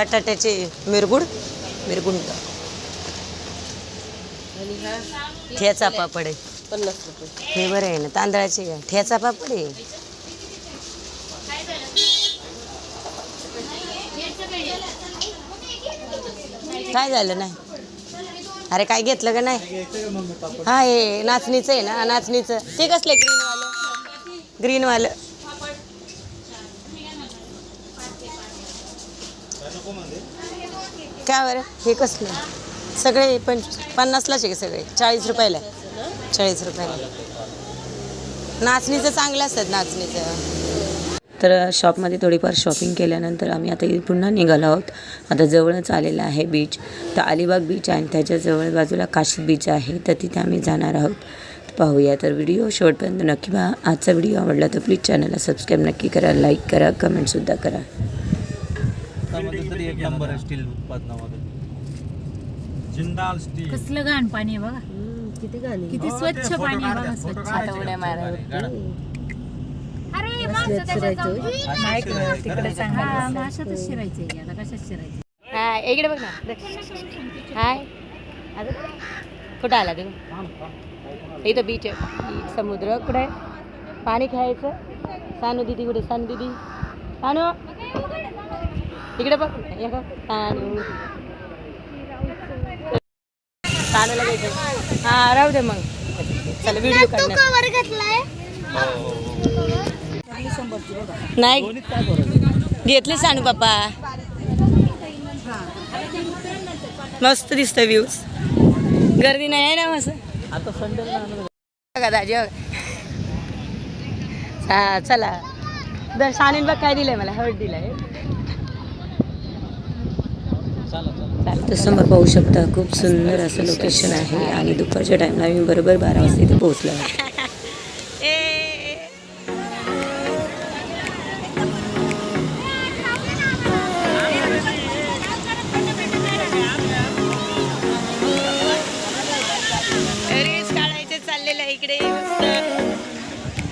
बटाट्याचे मिरगुड मिरगुंड आणि हा ठेचा पापड आहे. पन्नास रुपये. हे बरं आहे ना तांदळाचे ठेचा पापड आहे. काय झालं नाही? अरे काय घेतलं का नाही? हा हे नाचणीचं आहे ना नाचणीचं. ते कसले ग्रीनवालं ग्रीनवालं काय बरं? हे कसलं? सगळे पंच पन्नासलाच आहे सगळे? चाळीस रुपयाला चाळीस रुपयाला. नाचणीचं चांगलं असतात नाचणीचं. तर शॉपमध्ये थोडीफार शॉपिंग केल्यानंतर आम्ही आता पुन्हा निघालो आहोत. आता जवळच आलेला आहे बीच. तर अलिबाग बीच आहे आणि त्याच्याजवळ बाजूला काशी बीच आहे. तर तिथे आम्ही जाणार आहोत. पाहूया. तर व्हिडिओ शेवटपर्यंत नक्की पहा. आजचा व्हिडिओ आवडला तर प्लीज चॅनलला सबस्क्राईब नक्की करा लाईक करा कमेंटसुद्धा करा. त्यामध्ये तरी एक नंबर आहे स्टील उत्पादनामध्ये. जिंदाल स्टील कसलं घाण पाणी आहे बघा. किती गाणी किती स्वच्छ पाणी आहे बघा स्वच्छ. आता उड्या मारा अरे तिकडे माशातच शिरायचंय आता कशात शिरायचं हाय इकडे बघ ना. हाय. कुठं आला तू इथं बीच आहे. समुद्र कुठे? पाणी खेळायचं. सानू दिदी कुठे? सानू दिदी. सानू? इकडे बघ. हे घ्यायचं हा राहू दे मग. चला व्हिडिओ नाही. घेतले सानू पप्पा. मस्त दिसतं व्ह्यूज गर्दी नाही आहे ना मस्त आता संडे बघा दाजी बघा. हा चला. दर सानीन बघ काय दिलंय मला. हळद दिलाय. तर समोर पाहू शकता खूप सुंदर असं लोकेशन आहे आणि दुपारच्या टाईमला आम्ही बरोबर बारा वाजता इथे पोहोचलो चाललेलं आहे इकडे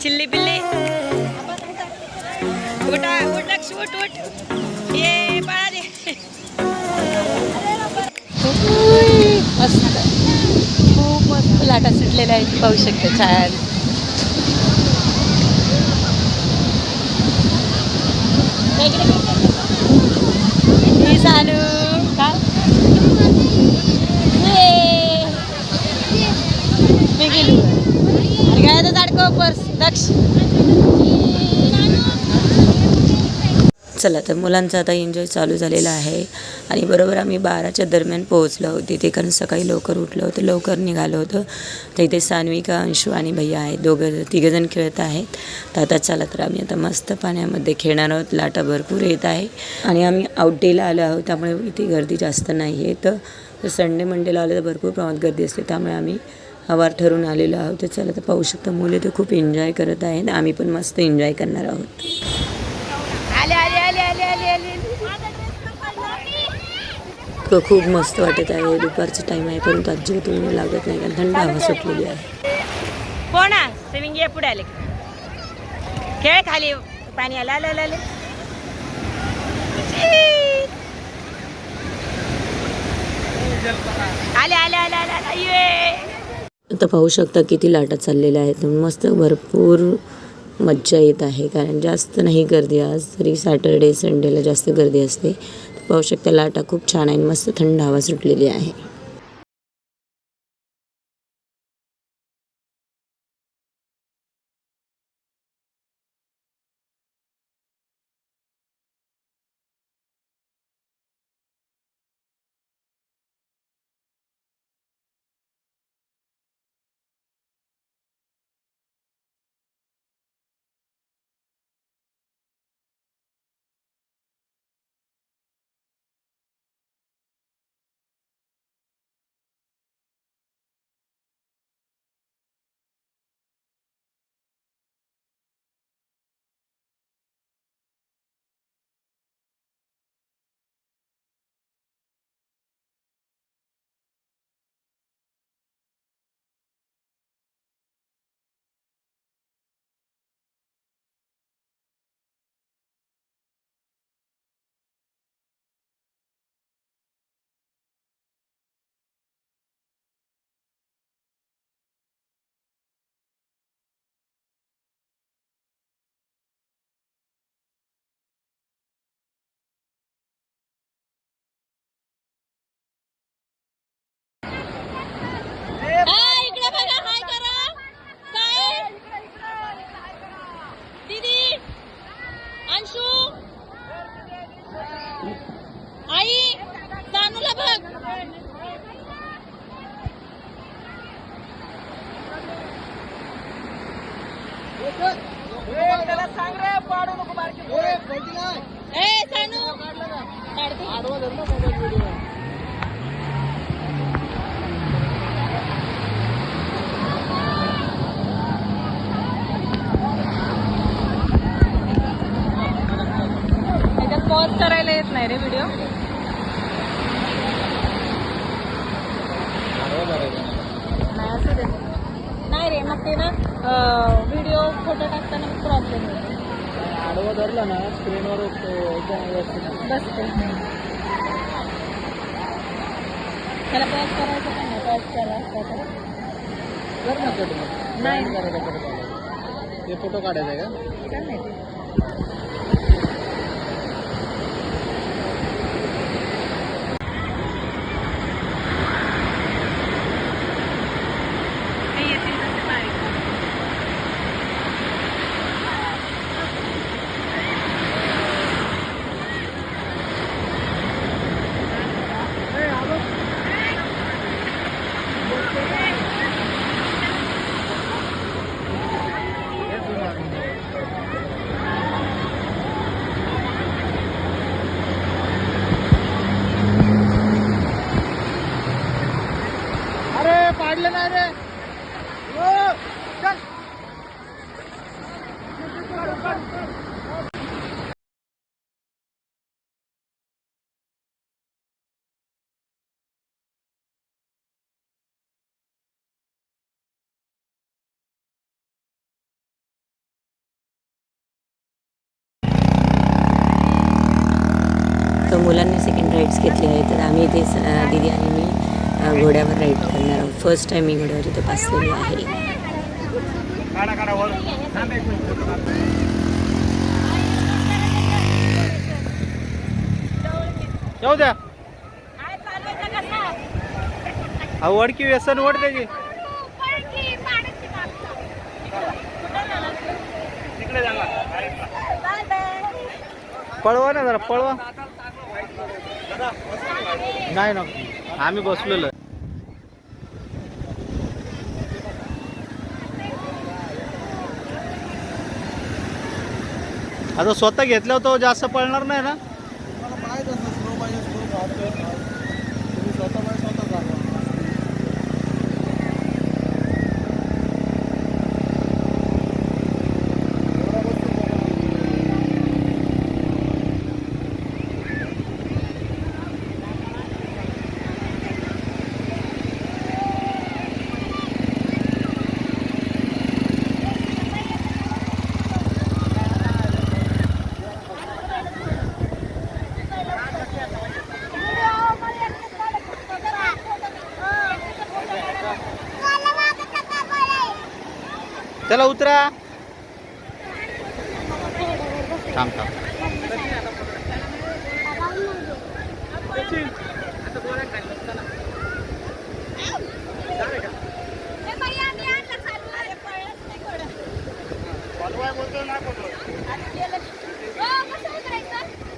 चिल्ली बिल्ली उठ उठ उठ. ये. खूप मस्त लाटा सुटलेल्या आहेत पाहू शकता छान इकडे, इकडे. ही सानू काय ये. मी गेली आणि काय आता अडकव पर्स दक्ष चला तर मुलांचा आता एन्जॉय चालू झालेला आहे. आणि बरोबर आम्ही बाराच्या दरम्यान पोहोचलो होतो तिथे कारण सकाळी लवकर उठलो होतं लवकर निघालो होतं. तर इथे सान्विका अंशू आणि भैया आहेत. दोघं तिघंजण खेळत आहेत. तर आता चला तर आम्ही आता मस्त पाण्यामध्ये खेळणार आहोत. लाटा भरपूर येत आहे. आणि आम्ही आउटडेला आलो आहोत त्यामुळे इथे गर्दी जास्त नाही आहे तर संडे मंडेला आलं तर भरपूर प्रमाणात गर्दी असते. त्यामुळे आम्ही हवार ठरून आलेलो आहोत. तर चला तर पाहू शकता मुले तर खूप एन्जॉय करत आहेत. आम्ही पण मस्त एन्जॉय करणार आहोत आले आले आले आले आले आले क- खूप मस्त वाटत आहे. दुपारचं टाईम आहे परंतु अजिबात ऊन लागत नाही कारण थंड हवा सुटलेली आहे. कोणा स्विमिंग ये पुढे आले. खेळ खाली पाणी आलं आलं आलं आलं. आले आले आले आले आले ये! आता पाहू शकता किती लाटा चाललेल्या आहेत. मस्त भरपूर मज्जा येत आहे कारण जास्त नाही गर्दी आज तरी सॅटर्डे संडेला जास्त गर्दी असते. पाहू शकता लाटा खूप छान आहे मस्त थंड हवा सुटलेली आहे. नाही रे व्हिडिओ नाही असू दे नाही रे मग ते ना व्हिडिओ फोटो टाकताना प्रॉब्लेम येतो आडवं धरलं ना स्क्रीनवर बसते त्याला पॉज करायचं का नाही पॉज केला असता तर कर ना नाही. ते फोटो काढायचा आहे का काय माहिती अरे पाडलं नाही रे तर मुलांनी सेकंड राईड्स घेतले आहे तर आम्ही इथे स- अ, दीदी आणि मी अ, घोड्यावर राईड करणार आहोत फर्स्ट टाईम मी घोड्यावर इथे बसलेली आहे. येऊ द्या. हा वडकी व्यसन वड त्याची. पळवा ना जरा पळवा. नाही ना आम्ही बसलेलो आता स्वतः घेतल्यावर तो जास्त पळणार नाही ना? चला उतरा. थांब थांब.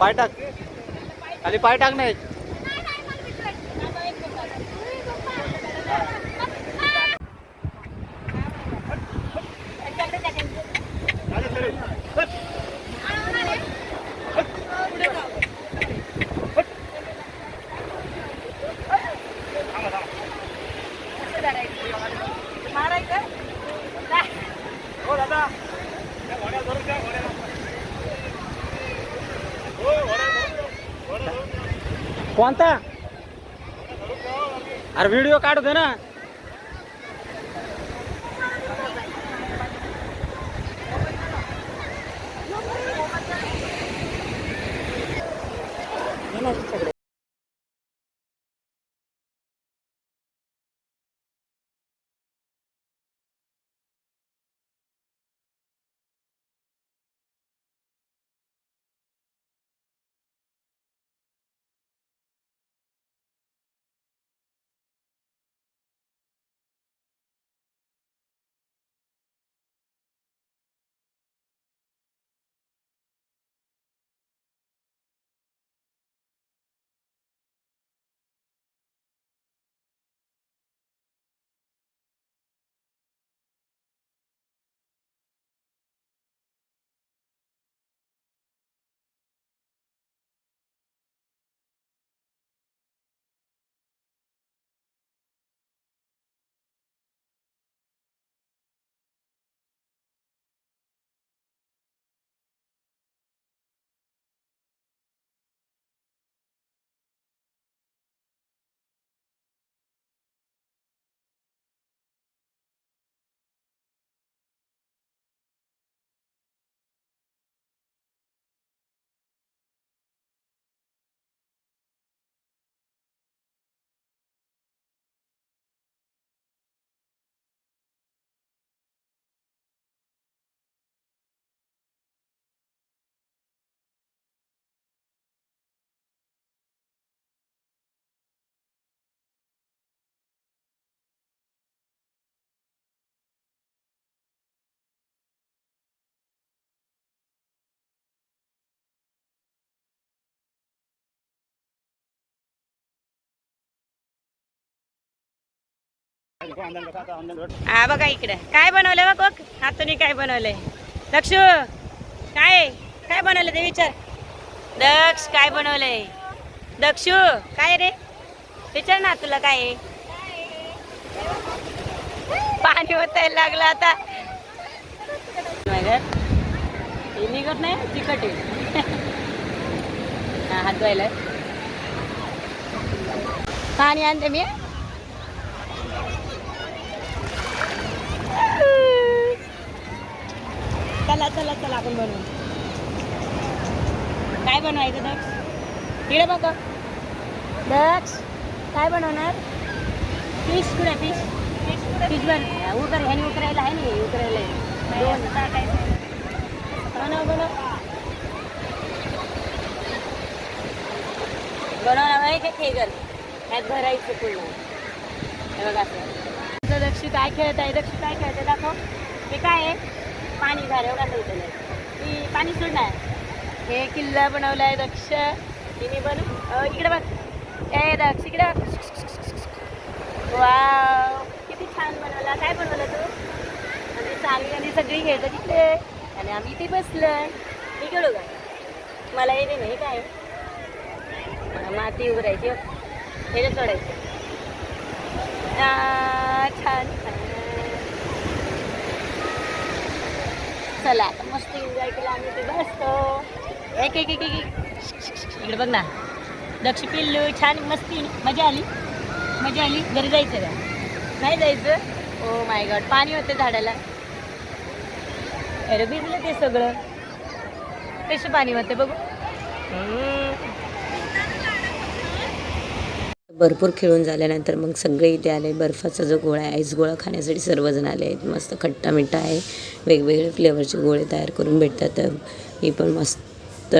पाय टाक. खाली पाय टाक नाही. कोणता? अरे व्हिडिओ काढू दे ना. हा बघा इकडे. काय बनवलं बघ बघ हातून काय बनवलंय? दक्षू काय? काय बनवलं ते विचार. दक्ष काय बनवलंय? दक्षू काय रे? विचार ना तुला काय पाणी पाणी ओतायला लागलं आता. हे निघत नाही तिखट आहे. हात धुवायला. पाणी आणते मी. चला चला चला आपण बनवू. काय बनवायचं दक्ष? इकडे बघ. दक्ष काय बनवणार? फिश कुठे फिश फिश बन. उकर ह्याने उकरायला आहे नाही उकरायला बनव बनव. बनवणार आहे का खेगर? ह्यात भरायचं पूर्ण. हे बघा असं दक्षी काय खेळत आहे दक्षी काय खेळत आहे दाखव. हे काय आहे? पाणी झालं एवढा ठेवतं ती पाणी सोडणार हे किल्ला बनवला आहे दक्ष तिने बनू इकडे बघ. ए दक्ष इकडे बघ. किती छान बनवला. काय बनवलं तू? म्हणजे चांगली आणि सगळी खेळतं तिकडे. आणि आम्ही इथे बसलं. मी खेळू मला येते नाही काय? माती उघडायची हो. हे. सोडायचं. छान चला आता मस्त एन्जॉय केला आम्ही ते बसतो एक एक एक इकडे बघ ना. दक्ष पिल्लू छान मस्ती मजा आली. मजा आली. घरी जायचं का? नाही जायचं. ओ माय गॉड पाणी होतं झाडाला. अरे भिजलं ते सगळं. कसं पाणी होते बघू? भरपूर खेळून झाल्यानंतर मग सगळे इथे आले. बर्फाचा जो गोळा आहे आईस गोळा खाण्यासाठी सर्वजण आले आहेत. मस्त खट्टा मिठा आहे. वेगवेगळे फ्लेवरचे गोळे तयार करून भेटतात. मी पण मस्त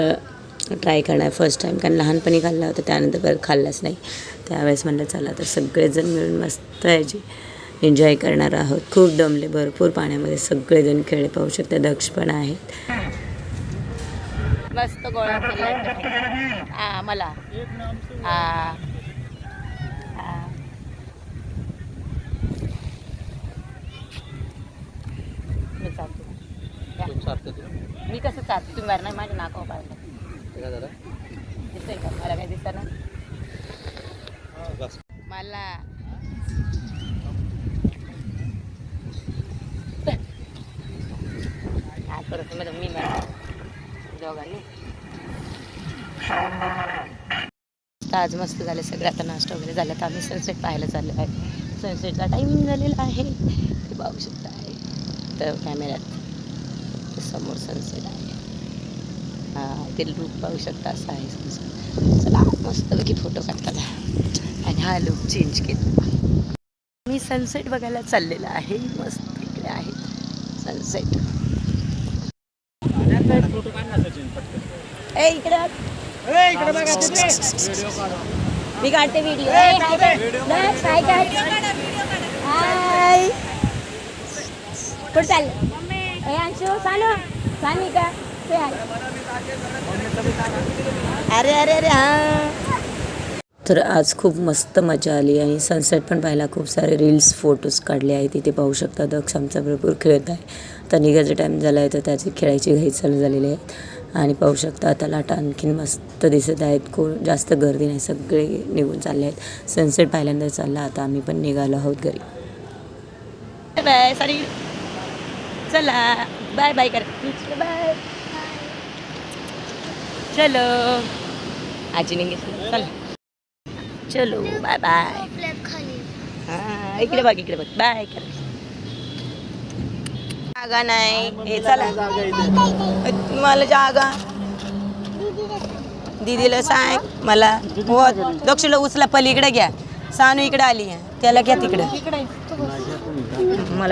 ट्राय करणार फर्स्ट टाईम कारण लहानपणी खाल्ला होता त्यानंतर परत खाल्लाच नाही. त्यावेळेस म्हणलं चला तर सगळेजण मिळून मस्त याची एन्जॉय करणार आहोत. खूप दमले. भरपूर पाण्यामध्ये सगळेजण खेळ पाहू शकते. दक्ष पण आहेत. मस्त गोळा केला हा मला हा हा. मी चालते मी कसं चालते? तुम्ही नाही माझ्या नाकावर पाहिलं दिसतंय का? मला काय दिसतं ना मला. काय करत तुम्ही मी मॅडम दोघांनी. तर आज मस्त झालं सगळं. आता नाश्ता वगैरे झाला तर आम्ही सनसेट पाहायला चाललो आहे सनसेटचा टायमिंग झालेला आहे. ते पाहू शकता आहे तर कॅमेऱ्यात समोर सनसेट आहे. ते लूक पाहू शकता असा आहे सनसेट चला मस्तपैकी फोटो काढताना आणि हा लुक चेंज केला. मी सनसेट बघायला चाललेला आहे. मस्त इकडे आहे. सनसेट ए इकडे मी काढते व्हिडिओ काय काय हाय कुठं चाललं? ए अंशू सानू सानिका ते आहे. अरे अरे अरे हा. तर आज खूप मस्त मजा आली आणि सनसेट पण पाहायला खूप सारे रील्स फोटोज काढले आहेत तिथे पाहू शकता दक्ष आमचा भरपूर खेळत आहे. आता निघायचा टाईम झाला आहे तर त्याची खेळायची घाई चालू झालेली आहे आणि पाहू शकता आता लाटा आणखीन मस्त दिसत आहेत. कोण जास्त गर्दी नाही सगळे निघून चालले आहेत. सनसेट पहिल्यांदा चालला आता आम्ही पण निघालो आहोत घरी. बाय सॉरी चला. बाय बाय कर. बाय चलो. आजी निघे चला. चलो बाय बाय हा इकडे बघ इकडे बघ बाय कर. जागा नाही. हे चला. मला जागा दीदीला सांग मला. हो दक्षिणला उचला पलीकडे घ्या. सानू इकडे आली आहे त्याला घ्या तिकडे. मला